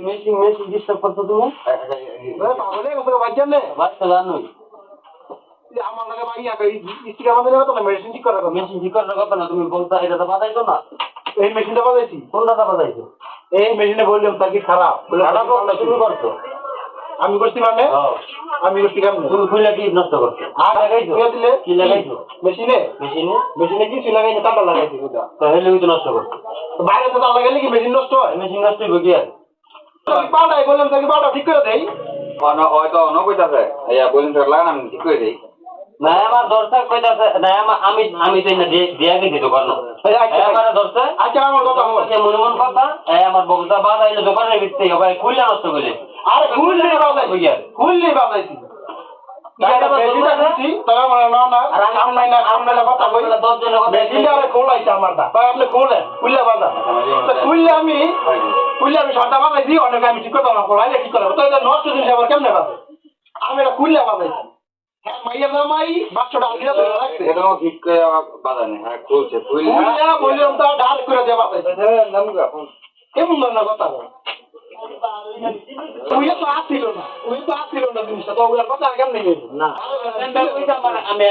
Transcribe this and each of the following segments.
Machine machine disturb করছ তুমি বাচ্চা জানোই আমার লাগে না? মেশিন ঠিক করার মেশিন ঠিক করার কথা না তুমি বলতে এটা তো বাজাইছো না। এই মেশিনটা বাজাইছি। কোনটা বাজাইছো এই মেশিনে বললাম তার কি খারাপ? খারাপ হোক না তুমি করছ? আমি করছি মানে? হ্যাঁ। আমি করছি কেমন? তুমি খুলে কি নষ্ট করছ? আর লাগাইছো? লাগাইছো দিলে? কি লাগাইছো? মেশিনে মেশিনে মেশিনে কিছু লাগাইছে? তারটা লাগাইছি বুঝা তো হেলে তো নষ্ট করছ। বাইরে তো তার লাগাইলে কি মেশিন নষ্ট হয়? মেশিন নষ্ট হইব কি আর? আমি বললাম তাকে পাল্টা ঠিক করে দেই। হয়তো অন্য কইতাছে। ইয়া বলিন তোর লাগান আমি ঠিক করে দিই। না আমার দর্শক কইতাছে না আমার আমি আমি তো না দিয়া গেছি দোকান আচ্ছা, আমার দর্শক আচ্ছা আমার কথা হলো মনে মন কথা আমার বগদা বাজাইলে দোকানের ভিতরে হবে নষ্ট করে আরে খুললে খুললে মানে আপনি খোলেন খুললে বাজা খুললে আমি? খুললে আমি সরটা বাজাইছি অনেক আমি ঠিক পারব খোলাইলে ঠিক করব তো এটা নষ্ট জিনিস আবার কেমনে বাজে আমি এটা খুললে বাজাইছি হ্যাঁ মাইয়া মাই বাক্সটা আলগিরা ধরে রাখছে। এটা ঠিক করে বাজানে হ্যাঁ খুলছে খুললে বললাম তো ঢাল করে বাজাইছে কেমন ধরনের কথা ওইটা তো আসছিল না। ওই তো আসছিল না জিনিসটা। তো ওগুলোর কথা কেমনে না। আমি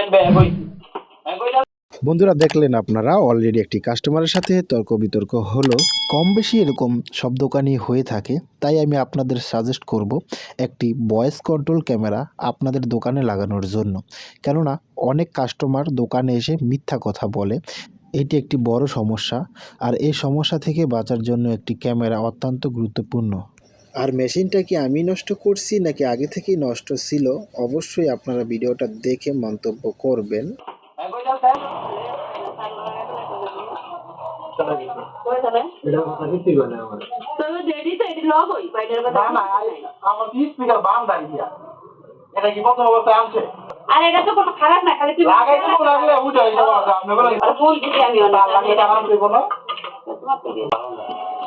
বন্ধুরা দেখলেন আপনারা অলরেডি একটি কাস্টমারের সাথে তর্ক বিতর্ক হলো। কম বেশি এরকম সব দোকানই হয়ে থাকে, তাই আমি আপনাদের সাজেস্ট করব একটি ভয়েস কন্ট্রোল ক্যামেরা আপনাদের দোকানে লাগানোর জন্য। কেননা, অনেক কাস্টমার দোকানে এসে মিথ্যা কথা বলে, এটি একটি বড় সমস্যা, আর এই সমস্যা থেকে বাঁচার জন্য একটি ক্যামেরা অত্যন্ত গুরুত্বপূর্ণ। আর মেশিনটা কি আমি নষ্ট করছি, নাকি আগে থেকেই নষ্ট ছিল? অবশ্যই আপনারা ভিডিওটা দেখে মন্তব্য করবেন আমি কইতাছে তবে দেরি তো এটি না না আমার কি প্রথম অবস্থায় আনছে আর এটা তো কোনো খারাপ না খালি তুমি তো লাগলে উঠে হয়ে যাবে আপনি বলেন আর ফোন দিতে আমি অনেক তার এটা আরাম দেবো না তোমার থেকে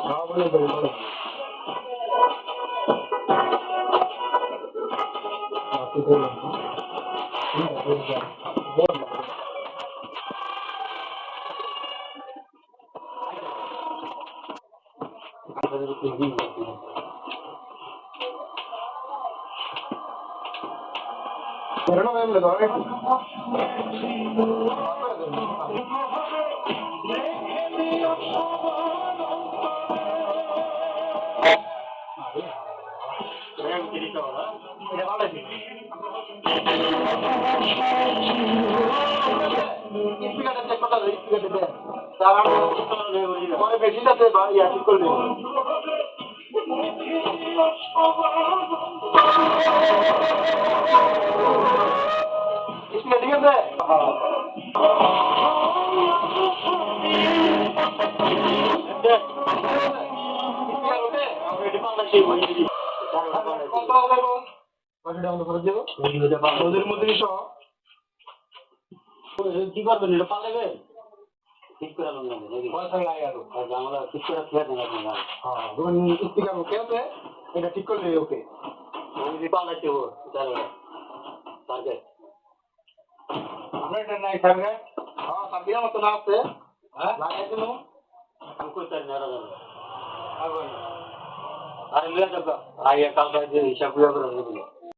হ্যাঁ, বলেন, বলেন, বলেন। হ্যাঁ, no me lo doy. পরে বেশিটাতে ইয়া ঠিক করবে ঠিক আছে ওদের মধ্যে সহ কি করবেন? এটা পালাবে ঠিক করে আলো না পয়সা লাগে আরও। আমরা ঠিক করে খেয়ে দেন আপনি হ্যাঁ ওকে আছে? এটা ঠিক করলি ওকে পালাইতে হব চলো টার্গেট আমরা এটা নাই থাকবে হ্যাঁ সাবিয়া মতো না আছে হ্যাঁ লাগাই দিন আমি কই তার না রাখা আরে লিয়া যাবা আগে কাল হিসাব করে